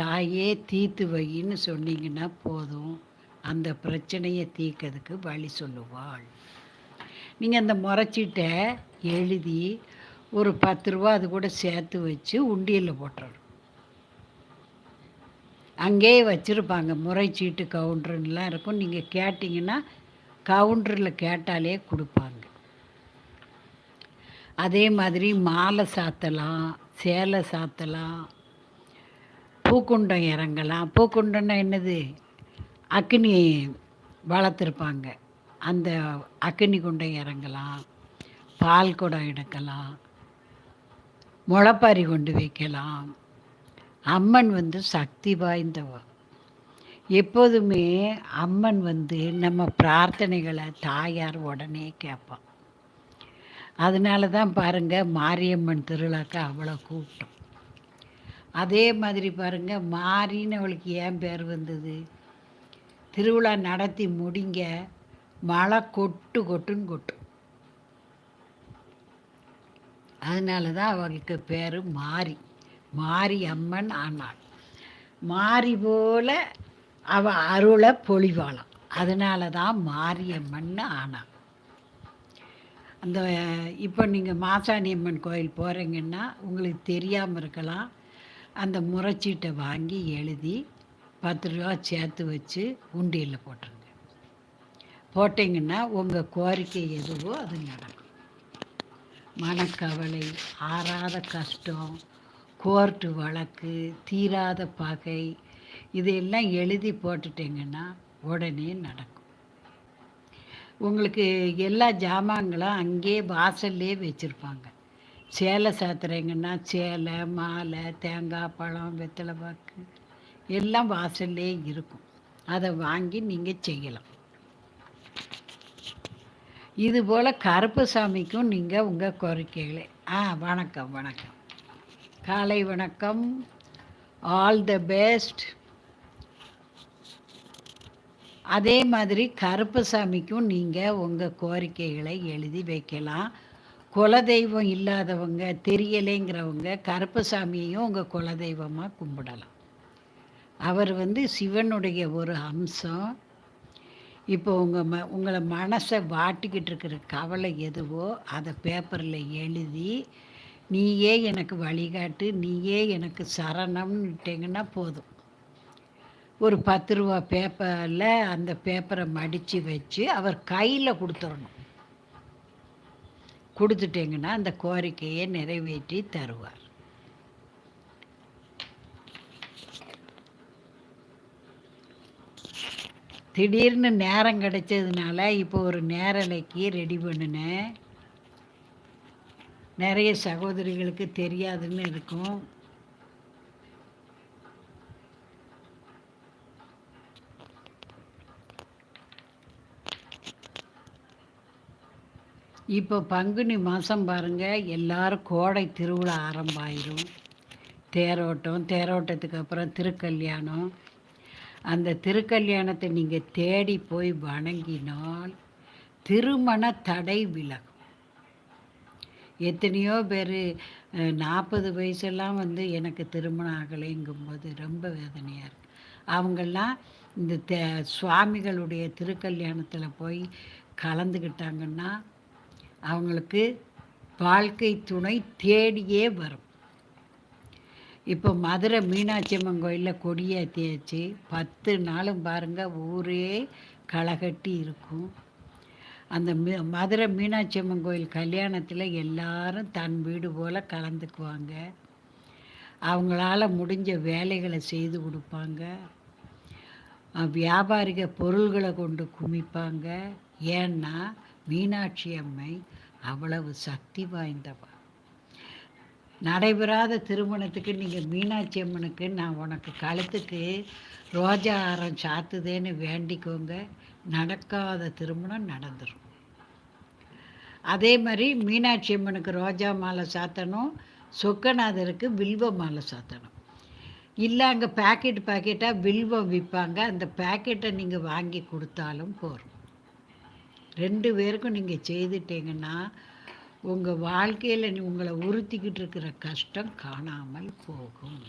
தாயே தீர்த்து வையின்னு சொன்னீங்கன்னா போதும். அந்த பிரச்சனையை தீர்க்கிறதுக்கு வழி சொல்லுவாள். நீங்கள் அந்த முறைச்சீட்டை எழுதி ஒரு பத்து ரூபா அது கூட சேர்த்து வச்சு உண்டியலில் போட்டுறணும். அங்கேயே வச்சுருப்பாங்க. முறைச்சீட்டு கவுண்டருன்னெலாம் இருக்கும். நீங்கள் கேட்டிங்கன்னா கவுண்டரில் கேட்டாலே கொடுப்பாங்க. அதே மாதிரி மாலை சாத்தலாம் சேலை சாத்தலாம் பூக்குண்டம் இறங்கலாம். பூக்குண்டம்னா என்னது? அக்னி வளர்த்துருப்பாங்க. அந்த அக்னி குண்டம் இறங்கலாம். பால் குடம் எடுக்கலாம். முளைப்பாரி கொண்டு வைக்கலாம். அம்மன் வந்து சக்தி வாய்ந்தவ எப்போதுமே அம்மன் வந்து நம்ம பிரார்த்தனைகளை தாயார் உடனே கேட்பான். அதனால தான் பாருங்கள் மாரியம்மன் திருவிழாக்கு அவ்வளோ கூட்டம். அதே மாதிரி பாருங்கள் மாறின்னு அவளுக்கு ஏன் பேர் வந்தது? திருவிழா நடத்தி முடிங்க மழை கொட்டு கொட்டுன்னு கொட்டும். அதனால தான் அவளுக்கு பேர் மாறி மாரி அம்மன் ஆனாள். மாறி போல அவ அருளை பொழிவாளாம். அதனால தான் மாரியம்மன் ஆனாள். அந்த இப்போ நீங்கள் மாசாணி அம்மன் கோயில் போகிறீங்கன்னா உங்களுக்கு தெரியாமல் இருக்கலாம். அந்த முறைச்சீட்டை வாங்கி எழுதி பத்து ரூபா சேர்த்து வச்சு உண்டியலில் போட்டுருங்க. போட்டிங்கன்னா உங்கள் கோரிக்கை எதுவோ அது நடக்கும். மனக்கவலை ஆறாத கஷ்டம் கோர்ட்டு வழக்கு தீராத பகை இதையெல்லாம் எழுதி போட்டுட்டிங்கன்னா உடனே நடக்கும். உங்களுக்கு எல்லா ஜாமான்களும் அங்கேயே வாசல்லே வச்சுருப்பாங்க. சேலை சாத்துறீங்கன்னா சேலை மாலை தேங்காய் பழம் வெத்தலை பாக்கு எல்லாம் வாசல்லே இருக்கும். அதை வாங்கி நீங்கள் செய்யலாம். இது போல் கருப்பு சாமிக்கும் நீங்கள் உங்கள் கோரிக்கைகளை. ஆ வணக்கம் வணக்கம். காலை வணக்கம். ஆல் த பெஸ்ட் அதே மாதிரி கருப்பசாமிக்கும் நீங்கள் உங்கள் கோரிக்கைகளை எழுதி வைக்கலாம். குலதெய்வம் இல்லாதவங்க தெரியலைங்கிறவங்க கருப்பசாமியையும் உங்கள் குலதெய்வமாக கும்பிடலாம். அவர் வந்து சிவனுடைய ஒரு அம்சம். இப்போ உங்கள் ம உங்களை மனசை வாட்டிக்கிட்டு இருக்கிற கவலை எதுவோ அதை பேப்பரில் எழுதி நீயே எனக்கு வழிகாட்டு நீயே எனக்கு சரணம்னுட்டிங்கன்னா போதும். ஒரு பத்து ரூபா பேப்பரில் அந்த பேப்பரை மடித்து வச்சு அவர் கையில் கொடுத்துடணும் கொடுத்துட்டீங்கன்னா அந்த கோரிக்கையை நிறைவேற்றி தருவார். திடீர்னு நேரம் கிடைச்சதுனால இப்போ ஒரு நேரலைக்கு ரெடி பண்ணினேன். நிறைய சகோதரிகளுக்கு தெரியாதுன்னு இருக்கும். இப்போ பங்குனி மாதம் பாருங்கள் எல்லோரும் கோடை திருவிழா ஆரம்பாயிரும். தேரோட்டம் தேரோட்டத்துக்கு அப்புறம் திருக்கல்யாணம். அந்த திருக்கல்யாணத்தை நீங்கள் தேடி போய் வணங்கினால் திருமண தடை விலகும். எத்தனையோ பேர் நாற்பது வயசெல்லாம் வந்து எனக்கு திருமணம் ஆகலைங்கும்போது ரொம்ப வேதனையாக இருக்குது அவங்கெல்லாம் இந்த தே சுவாமிகளுடைய திருக்கல்யாணத்தில் போய் கலந்துக்கிட்டாங்கன்னா அவங்களுக்கு வாழ்க்கை துணை தேடியே வரும். இப்போ மதுரை மீனாட்சி அம்மன் கோயிலில் கொடியேற்றியாச்சு பத்து நாளும் பாருங்கள் ஊரே களைகட்டி இருக்கும். அந்த மீ மதுரை மீனாட்சி அம்மன் கோயில் கல்யாணத்தில் எல்லாரும் தன் வீடு போல் கலந்துக்குவாங்க. அவங்களால முடிஞ்ச வேலைகளை செய்து கொடுப்பாங்க. வியாபாரிக பொருள்களை கொண்டு குமிப்பாங்க. ஏன்னா மீனாட்சி அம்மை அவ்வளவு சக்தி வாய்ந்தவா. நடைபெறாத திருமணத்துக்கு நீங்கள் மீனாட்சி அம்மனுக்கு நான் உனக்கு கழுத்துக்கு ரோஜா ஆரம் சாத்துதேன்னு வேண்டிக்கோங்க. நடக்காத திருமணம் நடந்துடும் அதே மாதிரி மீனாட்சி அம்மனுக்கு ரோஜா மாலை சாத்தணும் சொக்கநாதருக்கு வில்வ மாலை சாத்தணும். இல்லை அங்கே பேக்கெட் பேக்கெட்டாக வில்வம் விற்பாங்க அந்த பேக்கெட்டை நீங்கள் வாங்கி கொடுத்தாலும் போகிறோம் ரெண்டு பேருக்கும் நீங்கள் செய்துட்டீங்கன்னா உங்கள் வாழ்க்கையில் உங்களை உறுத்திக்கிட்டு இருக்கிற கஷ்டம் காணாமல் போகும்.